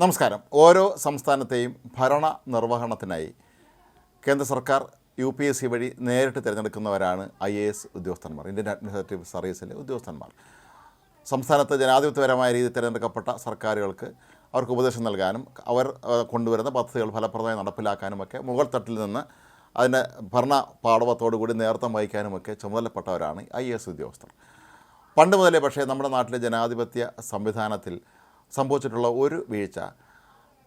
നമസ്കാരം. ഓരോ സംസ്ഥാനത്തെയും ഭരണ നിർവഹണത്തിനായി കേന്ദ്ര സർക്കാർ യു പി എസ് സി വഴി നേരിട്ട് തിരഞ്ഞെടുക്കുന്നവരാണ് ഐ എ എസ് ഉദ്യോഗസ്ഥന്മാർ ഇന്ത്യൻ അഡ്മിനിസ്ട്രേറ്റീവ് സർവീസിലെ ഉദ്യോഗസ്ഥന്മാർ. സംസ്ഥാനത്ത് ജനാധിപത്യപരമായ രീതിയിൽ തിരഞ്ഞെടുക്കപ്പെട്ട സർക്കാരുകൾക്ക് അവർക്ക് ഉപദേശം നൽകാനും അവർ കൊണ്ടുവരുന്ന പദ്ധതികൾ ഫലപ്രദമായി നടപ്പിലാക്കാനുമൊക്കെ മുകൾ തട്ടിൽ നിന്ന് അതിന്റെ ഭരണ പാടവത്തോടു കൂടി നേതൃത്വം വഹിക്കാനുമൊക്കെ ചുമതലപ്പെട്ടവരാണ് ഐ എസ് ഉദ്യോഗസ്ഥർ. പണ്ട് മുതലേ പക്ഷേ നമ്മുടെ നാട്ടിലെ ജനാധിപത്യ സംവിധാനത്തിൽ സംഭവിച്ചിട്ടുള്ള ഒരു വീഴ്ച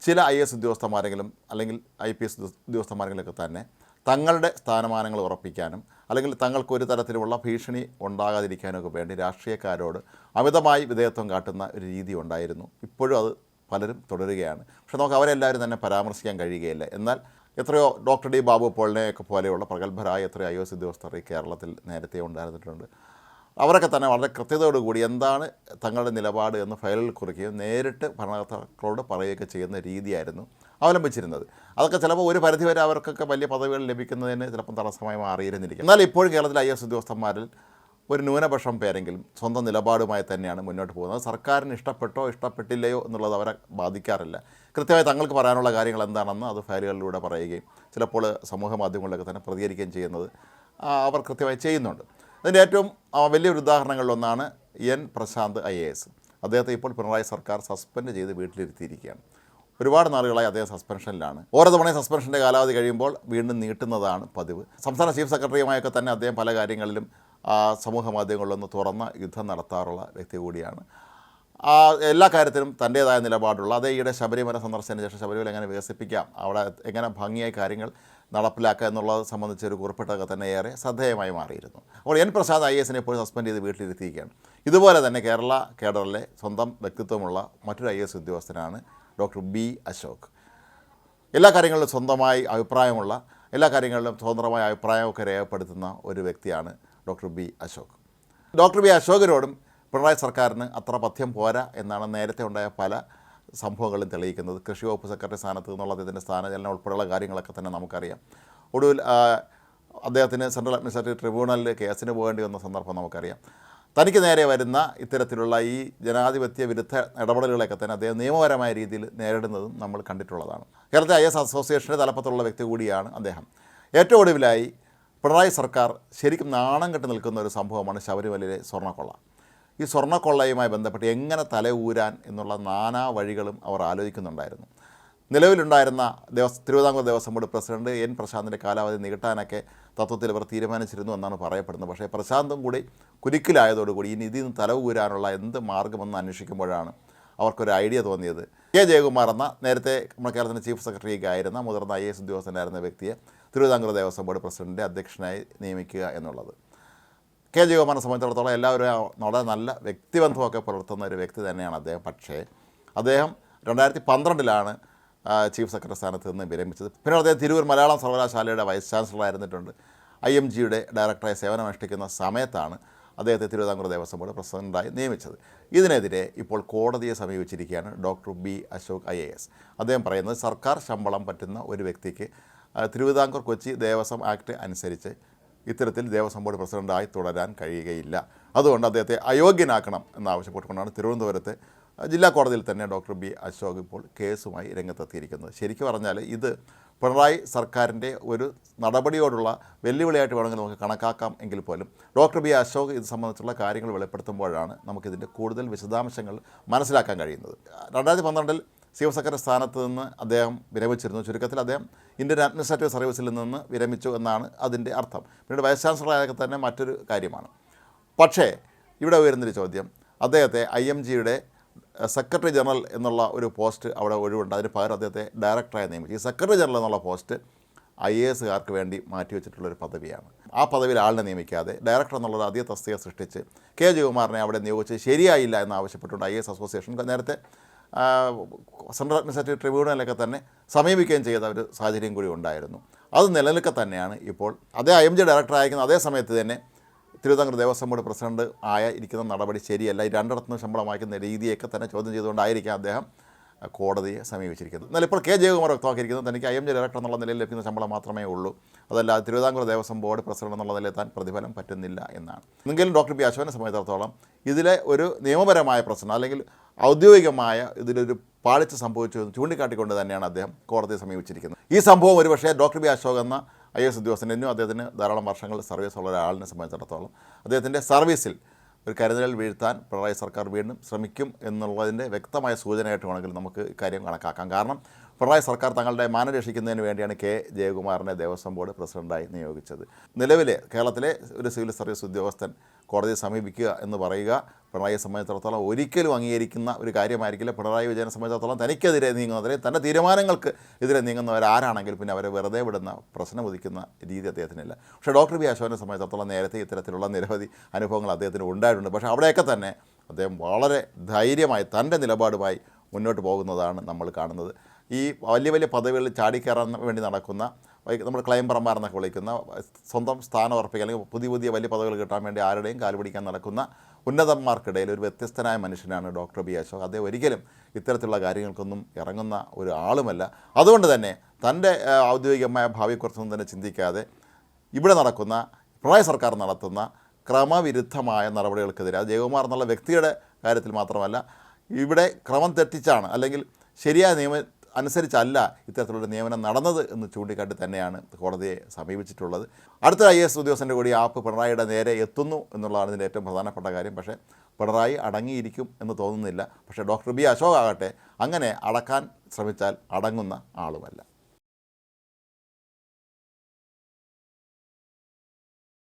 ചില ഐ എസ് ഉദ്യോഗസ്ഥന്മാരെങ്കിലും അല്ലെങ്കിൽ ഐ പി എസ് ഉദ്യോഗസ്ഥന്മാരെങ്കിലൊക്കെ തന്നെ തങ്ങളുടെ സ്ഥാനമാനങ്ങൾ ഉറപ്പിക്കാനും അല്ലെങ്കിൽ തങ്ങൾക്ക് ഒരു തരത്തിലുള്ള ഭീഷണി ഉണ്ടാകാതിരിക്കാനൊക്കെ വേണ്ടി രാഷ്ട്രീയക്കാരോട് അമിതമായി വിധേയത്വം കാട്ടുന്ന ഒരു രീതി ഉണ്ടായിരുന്നു. ഇപ്പോഴും അത് പലരും തുടരുകയാണ്. പക്ഷേ നമുക്ക് അവരെല്ലാവരും തന്നെ പരാമർശിക്കാൻ കഴിയുകയില്ല. എന്നാൽ എത്രയോ ഡോക്ടർ ഡി ബാബു പോളിനെയൊക്കെ പോലെയുള്ള പ്രഗത്ഭരായ എത്രയോ ഐ എസ് ഉദ്യോഗസ്ഥർ ഈ കേരളത്തിൽ നേരത്തെ ഉണ്ടായിരുന്നിട്ടുണ്ട്. അവരൊക്കെ തന്നെ വളരെ കൃത്യതയോടുകൂടി എന്താണ് തങ്ങളുടെ നിലപാട് എന്ന് ഫയലിൽ കുറിക്കുകയും നേരിട്ട് ഭരണകർത്താക്കളോട് പറയുകയൊക്കെ ചെയ്യുന്ന രീതിയായിരുന്നു അവലംബിച്ചിരുന്നത്. അതൊക്കെ ചിലപ്പോൾ ഒരു പരിധിവരെ അവർക്കൊക്കെ വലിയ പദവികൾ ലഭിക്കുന്നതിന് ചിലപ്പം തടസ്സമായി മാറിയിരുന്നിരിക്കും. എന്നാൽ ഇപ്പോഴും കേരളത്തിലെ ഐ എസ് ഉദ്യോഗസ്ഥന്മാരിൽ ഒരു ന്യൂനപക്ഷം പേരെങ്കിലും സ്വന്തം നിലപാടുമായി തന്നെയാണ് മുന്നോട്ട് പോകുന്നത്. സർക്കാരിന് ഇഷ്ടപ്പെട്ടോ ഇഷ്ടപ്പെട്ടില്ലയോ എന്നുള്ളത് അവരെ ബാധിക്കാറില്ല. കൃത്യമായി തങ്ങൾക്ക് പറയാനുള്ള കാര്യങ്ങൾ എന്താണെന്ന് അത് ഫയലുകളിലൂടെ പറയുകയും ചിലപ്പോൾ സമൂഹ മാധ്യമങ്ങളിലൊക്കെ തന്നെ പ്രതികരിക്കുകയും ചെയ്യുന്നത് അവർ കൃത്യമായി ചെയ്യുന്നുണ്ട്. അതിന്റെ ഏറ്റവും വലിയൊരു ഉദാഹരണങ്ങളിലൊന്നാണ് N Prashanth I A S. അദ്ദേഹത്തെ ഇപ്പോൾ പിണറായി സർക്കാർ സസ്പെൻഡ് ചെയ്ത് വീട്ടിലിരുത്തിയിരിക്കുകയാണ്. ഒരുപാട് നാളുകളായി അദ്ദേഹം സസ്പെൻഷനിലാണ്. ഓരോ തവണയും സസ്പെൻഷന്റെ കാലാവധി കഴിയുമ്പോൾ വീണ്ടും നീട്ടുന്നതാണ് പതിവ്. സംസ്ഥാന ചീഫ് സെക്രട്ടറിയുമായൊക്കെ തന്നെ അദ്ദേഹം പല കാര്യങ്ങളിലും സമൂഹ മാധ്യമങ്ങളിലൊന്ന് തുറന്ന യുദ്ധം നടത്താറുള്ള വ്യക്തി കൂടിയാണ്. എല്ലാ കാര്യത്തിലും തന്റേതായ നിലപാടുള്ള അതേ ഈയിടെ ശബരിമല സന്ദർശനത്തിന് ശേഷം ശബരിമല എങ്ങനെ വികസിപ്പിക്കാം അവിടെ എങ്ങനെ ഭംഗിയായി കാര്യങ്ങൾ നടപ്പിലാക്കുക എന്നുള്ളത് സംബന്ധിച്ചൊരു കുറിപ്പിട്ടൊക്കെ തന്നെ ഏറെ ശ്രദ്ധേയമായി മാറിയിരുന്നു. അപ്പോൾ എൻ പ്രസാദ് ഐ എസിനെ ഇപ്പോൾ സസ്പെൻഡ് ചെയ്ത് വീട്ടിലിരുത്തിയിരിക്കുകയാണ്. ഇതുപോലെ തന്നെ കേരള കേഡറിലെ സ്വന്തം വ്യക്തിത്വമുള്ള മറ്റൊരു ഐ എസ് ഉദ്യോഗസ്ഥനാണ് ഡോക്ടർ ബി അശോക്. എല്ലാ കാര്യങ്ങളിലും സ്വന്തമായി അഭിപ്രായമുള്ള എല്ലാ കാര്യങ്ങളിലും സ്വതന്ത്രമായ അഭിപ്രായമൊക്കെ രേഖപ്പെടുത്തുന്ന ഒരു വ്യക്തിയാണ് doctor B Ashok. Doctor B അശോകരോടും Pinarayi സർക്കാരിന് അത്ര പഥ്യം പോരാ എന്നാണ് നേരത്തെ ഉണ്ടായ പല സംഭവങ്ങളും തെളിയിക്കുന്നത്. കൃഷി വകുപ്പ് സെക്രട്ടറി സ്ഥാനത്ത് നിന്നുള്ള അദ്ദേഹത്തിന്റെ സ്ഥാനചലനം ഉൾപ്പെടെയുള്ള കാര്യങ്ങളൊക്കെ തന്നെ നമുക്കറിയാം. ഒടുവിൽ അദ്ദേഹത്തിന് സെൻട്രൽ അഡ്മിനിസ്ട്രേറ്റീവ് ട്രിബ്യൂണലിൽ കേസിന് പോകേണ്ടി വന്ന സന്ദർഭം നമുക്കറിയാം. തനിക്ക് നേരെ വരുന്ന ഇത്തരത്തിലുള്ള ഈ ജനാധിപത്യ വിരുദ്ധ ഇടപെടലുകളൊക്കെ തന്നെ അദ്ദേഹം നിയമപരമായ രീതിയിൽ നേരിടുന്നതും നമ്മൾ കണ്ടിട്ടുള്ളതാണ്. കേരളത്തിലെ ഐ എസ് അസോസിയേഷന്റെ തലപ്പത്തുള്ള വ്യക്തി കൂടിയാണ് അദ്ദേഹം. ഏറ്റവും ഒടുവിലായി പിണറായി സർക്കാർ ശരിക്കും നാണം കെട്ട് നിൽക്കുന്ന ഒരു സംഭവമാണ് ശബരിമലയിലെ സ്വർണക്കൊള്ള. ഈ സ്വർണക്കൊള്ളയുമായി ബന്ധപ്പെട്ട് എങ്ങനെ തല ഊരാൻ എന്നുള്ള നാനാ വഴികളും അവർ ആലോചിക്കുന്നുണ്ടായിരുന്നു. നിലവിലുണ്ടായിരുന്ന Devas Thiruvithamkoor Devaswom board president N പ്രശാന്തിന്റെ കാലാവധി നീട്ടാനൊക്കെ തത്വത്തിൽ ഇവർ തീരുമാനിച്ചിരുന്നു എന്നാണ് പറയപ്പെടുന്നത്. പക്ഷേ പ്രശാന്തും കൂടി കുരുക്കിലായതോടുകൂടി ഇനി ഇതിൽ നിന്ന് തല എന്ത് മാർഗമെന്ന് അന്വേഷിക്കുമ്പോഴാണ് അവർക്കൊരു ഐഡിയ തോന്നിയത്. കെ ജയകുമാർ എന്ന നേരത്തെ നമ്മുടെ കേരളത്തിന്റെ ചീഫ് സെക്രട്ടറിയൊക്കെ ആയിരുന്ന മുതിർന്ന ഐ എസ് ഉദ്യോഗസ്ഥനായിരുന്ന വ്യക്തിയെ തിരുവിതാംകൂർ ദേവസ്വം ബോർഡ് പ്രസിഡന്റിന്റെ അധ്യക്ഷനായി നിയമിക്കുക എന്നുള്ളത്. കെ ജയകുമാറിനെ സംബന്ധിച്ചിടത്തോളം എല്ലാവരും വളരെ നല്ല വ്യക്തിബന്ധമൊക്കെ പുലർത്തുന്ന ഒരു വ്യക്തി തന്നെയാണ് അദ്ദേഹം. പക്ഷേ അദ്ദേഹം രണ്ടായിരത്തി പന്ത്രണ്ടിലാണ് ചീഫ് സെക്രട്ടറി സ്ഥാനത്ത് നിന്ന് വിരമിച്ചത്. പിന്നീട് അദ്ദേഹം തിരൂർ മലയാളം സർവകലാശാലയുടെ വൈസ് ചാൻസലർ ആയിരുന്നിട്ടുണ്ട് ഐ എം ജിയുടെ ഡയറക്ടറായി സേവനമനുഷ്ഠിക്കുന്ന സമയത്താണ് അദ്ദേഹത്തെ തിരുവിതാംകൂർ ദേവസ്വം ബോർഡ് പ്രസിഡന്റായി നിയമിച്ചത്. ഇതിനെതിരെ ഇപ്പോൾ കോടതിയെ സമീപിച്ചിരിക്കുകയാണ് doctor B Ashok I A S. അദ്ദേഹം പറയുന്നത് സർക്കാർ ശമ്പളം പറ്റുന്ന ഒരു വ്യക്തിക്ക് തിരുവിതാംകൂർ കൊച്ചി ദേവസ്വം ആക്ട് അനുസരിച്ച് ഇത്തരത്തിൽ ദേവസ്വം ബോർഡ് പ്രസിഡന്റായി തുടരാൻ കഴിയുകയില്ല. അതുകൊണ്ട് അദ്ദേഹത്തെ അയോഗ്യനാക്കണം എന്നാവശ്യപ്പെട്ടുകൊണ്ടാണ് തിരുവനന്തപുരത്തെ ജില്ലാ കോടതിയിൽ തന്നെ ഡോക്ടർ ബി അശോക് ഇപ്പോൾ കേസുമായി രംഗത്തെത്തിയിരിക്കുന്നത്. ശരിക്കും പറഞ്ഞാൽ ഇത് പിണറായി സർക്കാരിന്റെ ഒരു നടപടിയോടുള്ള വെല്ലുവിളിയായിട്ട് വേണമെങ്കിൽ നമുക്ക് കണക്കാക്കാം എങ്കിൽ പോലും ഡോക്ടർ ബി അശോക് ഇത് സംബന്ധിച്ചുള്ള കാര്യങ്ങൾ വെളിപ്പെടുത്തുമ്പോഴാണ് നമുക്കിതിന്റെ കൂടുതൽ വിശദാംശങ്ങൾ മനസ്സിലാക്കാൻ കഴിയുന്നത്. രണ്ടായിരത്തി പന്ത്രണ്ടിൽ ചീഫ് സെക്രട്ടറി സ്ഥാനത്ത് നിന്ന് അദ്ദേഹം വിരമിച്ചിരുന്നു. ചുരുക്കത്തിൽ അദ്ദേഹം ഇന്ത്യൻ അഡ്മിനിസ്ട്രേറ്റീവ് സർവീസിൽ നിന്ന് വിരമിച്ചു എന്നാണ് അതിന്റെ അർത്ഥം. പിന്നീട് വൈസ് ചാൻസലറായൊക്കെ തന്നെ മറ്റൊരു കാര്യമാണ്. പക്ഷേ ഇവിടെ ഉയരുന്നൊരു ചോദ്യം. അദ്ദേഹത്തെ ഐ എം ജിയുടെ സെക്രട്ടറി ജനറൽ എന്നുള്ള ഒരു പോസ്റ്റ് അവിടെ ഒഴിവുണ്ട്. അതിന് പകരം അദ്ദേഹത്തെ ഡയറക്ടറായി നിയമിച്ചു. ഈ സെക്രട്ടറി ജനറൽ എന്നുള്ള പോസ്റ്റ് ഐ എ എസുകാർക്ക് വേണ്ടി മാറ്റിവെച്ചിട്ടുള്ളൊരു പദവിയാണ്. ആ പദവിയിൽ ആളിനെ നിയമിക്കാതെ ഡയറക്ടർ എന്നുള്ളൊരു അധിക തസ്തിക സൃഷ്ടിച്ച് കെ ജയകുമാറിനെ അവിടെ നിയോഗിച്ച് ശരിയായില്ല എന്ന് ആവശ്യപ്പെട്ടുകൊണ്ട് ഐ എസ് അസോസിയേഷൻ. നേരത്തെ സെൻട്രൽ അഡ്മിനിസ്ട്രേറ്റീവ് ട്രിബ്യൂണലൊക്കെ തന്നെ സമീപിക്കുകയും ചെയ്ത ഒരു സാഹചര്യം കൂടി ഉണ്ടായിരുന്നു. അത് നിലനിൽക്കെ തന്നെയാണ് ഇപ്പോൾ. അതേ ഐ എം ജി ഡയറക്ടർ അയക്കുന്ന അതേ സമയത്ത് തന്നെ തിരുവിതാംകൂർ ദേവസ്വം ബോർഡ് പ്രസിഡന്റ് ആയ ഇരിക്കുന്ന നടപടി ശരിയല്ല. ഈ രണ്ടിടത്തുനിന്ന് ശമ്പളം വാങ്ങിക്കുന്ന രീതിയൊക്കെ തന്നെ ചോദ്യം ചെയ്തുകൊണ്ടായിരിക്കാം അദ്ദേഹം കോടതിയെ സമീപിച്ചിരിക്കുന്നത്. എന്നാൽ ഇപ്പോൾ കെ. ജയകുമാർ വ്യക്തമാക്കിയിരിക്കുന്നത് തനിക്ക് ഐ എം ജെ ഡയറക്ടർ എന്നുള്ള നിലയിൽ ലഭിക്കുന്ന ശമ്പളം മാത്രമേ ഉള്ളൂ. അതല്ലാതെ തിരുവിതാംകൂർ ദേവസ്വം ബോർഡ് പ്രസിഡന്റ് എന്നുള്ള നിലയിൽ താൻ പ്രതിഫലം പറ്റുന്നില്ല എന്നാണ്. എങ്കിലും ഡോക്ടർ പി അശ്വനെ സംബന്ധിച്ചിടത്തോളം ഇതിലെ ഒരു നിയമപരമായ പ്രശ്നം അല്ലെങ്കിൽ ഔദ്യോഗികമായ ഇതിലൊരു പാളിച്ച സംഭവിച്ചു ചൂണ്ടിക്കാട്ടിക്കൊണ്ട് തന്നെയാണ് അദ്ദേഹം കോടതിയെ സമീപിച്ചിരിക്കുന്നത്. ഈ സംഭവം ഒരുപക്ഷേ ഡോക്ടർ ബി അശോക് എന്ന ഐ എസ് ഉദ്യോഗസ്ഥൻ എന്നും അദ്ദേഹത്തിന് ധാരാളം വർഷങ്ങൾ സർവീസ് ഉള്ള ഒരാളിനെ സംബന്ധിച്ചിടത്തോളം. അദ്ദേഹത്തിന്റെ സർവീസിൽ ഒരു കരുതലിൽ വീഴ്ത്താൻ പിണറായി സർക്കാർ വീണ്ടും ശ്രമിക്കും എന്നുള്ളതിന്റെ വ്യക്തമായ സൂചനയായിട്ട് വേണമെങ്കിൽ നമുക്ക് ഇക്കാര്യം കണക്കാക്കാം. കാരണം പിണറായി സർക്കാർ തങ്ങളുടെ മാനം രക്ഷിക്കുന്നതിന് വേണ്ടിയാണ് കെ. ജയകുമാറിനെ ദേവസ്വം ബോർഡ് പ്രസിഡന്റായി നിയോഗിച്ചത്. നിലവിലെ കേരളത്തിലെ ഒരു സിവിൽ സർവീസ് ഉദ്യോഗസ്ഥൻ കോടതിയെ സമീപിക്കുക എന്ന് പറയുക പിണറായിയെ സംബന്ധിച്ചിടത്തോളം ഒരിക്കലും അംഗീകരിക്കുന്ന ഒരു കാര്യമായിരിക്കില്ല. പിണറായി വിജയനെ സംബന്ധിച്ചിടത്തോളം തനിക്കെതിരെ നീങ്ങുന്നവരെ തന്റെ തീരുമാനങ്ങൾക്ക് എതിരെ നീങ്ങുന്നവരാരാണെങ്കിൽ പിന്നെ അവരെ വെറുതെ വിടുന്ന പ്രശ്നം ഉദിക്കുന്ന രീതി അദ്ദേഹത്തിനില്ല. പക്ഷേ ഡോക്ടർ ബി അശോകനെ സംബന്ധിച്ചിടത്തോളം നേരത്തെ ഇത്തരത്തിലുള്ള നിരവധി അനുഭവങ്ങൾ അദ്ദേഹത്തിന് ഉണ്ടായിട്ടുണ്ട്. പക്ഷേ അവിടെയൊക്കെ തന്നെ അദ്ദേഹം വളരെ ധൈര്യമായി തന്റെ നിലപാടുമായി മുന്നോട്ട് പോകുന്നതാണ് നമ്മൾ കാണുന്നത്. ഈ വലിയ വലിയ പദവികളിൽ ചാടിക്കയറാൻ വേണ്ടി നടക്കുന്ന നമ്മൾ ക്ലൈംബർമാർ എന്നൊക്കെ വിളിക്കുന്ന സ്വന്തം സ്ഥാനം ഉറപ്പിക്കുക അല്ലെങ്കിൽ പുതിയ പുതിയ വലിയ പദവികൾ കിട്ടാൻ വേണ്ടി ആരുടെയും കാലുപിടിക്കാൻ നടക്കുന്ന ഉന്നതന്മാർക്കിടയിൽ ഒരു വ്യത്യസ്തനായ മനുഷ്യനാണ് ഡോക്ടർ ബി അശോക്. അദ്ദേഹം ഒരിക്കലും ഇത്തരത്തിലുള്ള കാര്യങ്ങൾക്കൊന്നും ഇറങ്ങുന്ന ഒരു ആളുമല്ല. അതുകൊണ്ട് തന്നെ തന്റെ ഔദ്യോഗികമായ ഭാവിയെക്കുറിച്ചൊന്നും തന്നെ ചിന്തിക്കാതെ ഇവിടെ നടക്കുന്ന പിണറായി സർക്കാർ നടത്തുന്ന ക്രമവിരുദ്ധമായ നടപടികൾക്കെതിരെ അത് ജയകുമാർ എന്നുള്ള വ്യക്തിയുടെ കാര്യത്തിൽ മാത്രമല്ല ഇവിടെ ക്രമം തെറ്റിച്ചാണ് അല്ലെങ്കിൽ ശരിയായ നിയമ അനുസരിച്ചല്ല ഇത്തരത്തിലുള്ള നിയമനം നടന്നത് എന്ന് ചൂണ്ടിക്കാട്ടി തന്നെയാണ് കോടതിയെ സമീപിച്ചിട്ടുള്ളത്. അടുത്ത ഐ എസ് ഉദ്യോഗസ്ഥന്റെ കൂടി ആപ്പ് പിണറായിയുടെ നേരെ എത്തുന്നു എന്നുള്ളതാണ് ഇതിന്റെ ഏറ്റവും പ്രധാനപ്പെട്ട കാര്യം. പക്ഷേ പിണറായി അടങ്ങിയിരിക്കും എന്ന് തോന്നുന്നില്ല. പക്ഷേ ഡോക്ടർ ബി അശോക് ആകട്ടെ അങ്ങനെ അടക്കാൻ ശ്രമിച്ചാൽ അടങ്ങുന്ന ആളുമല്ല.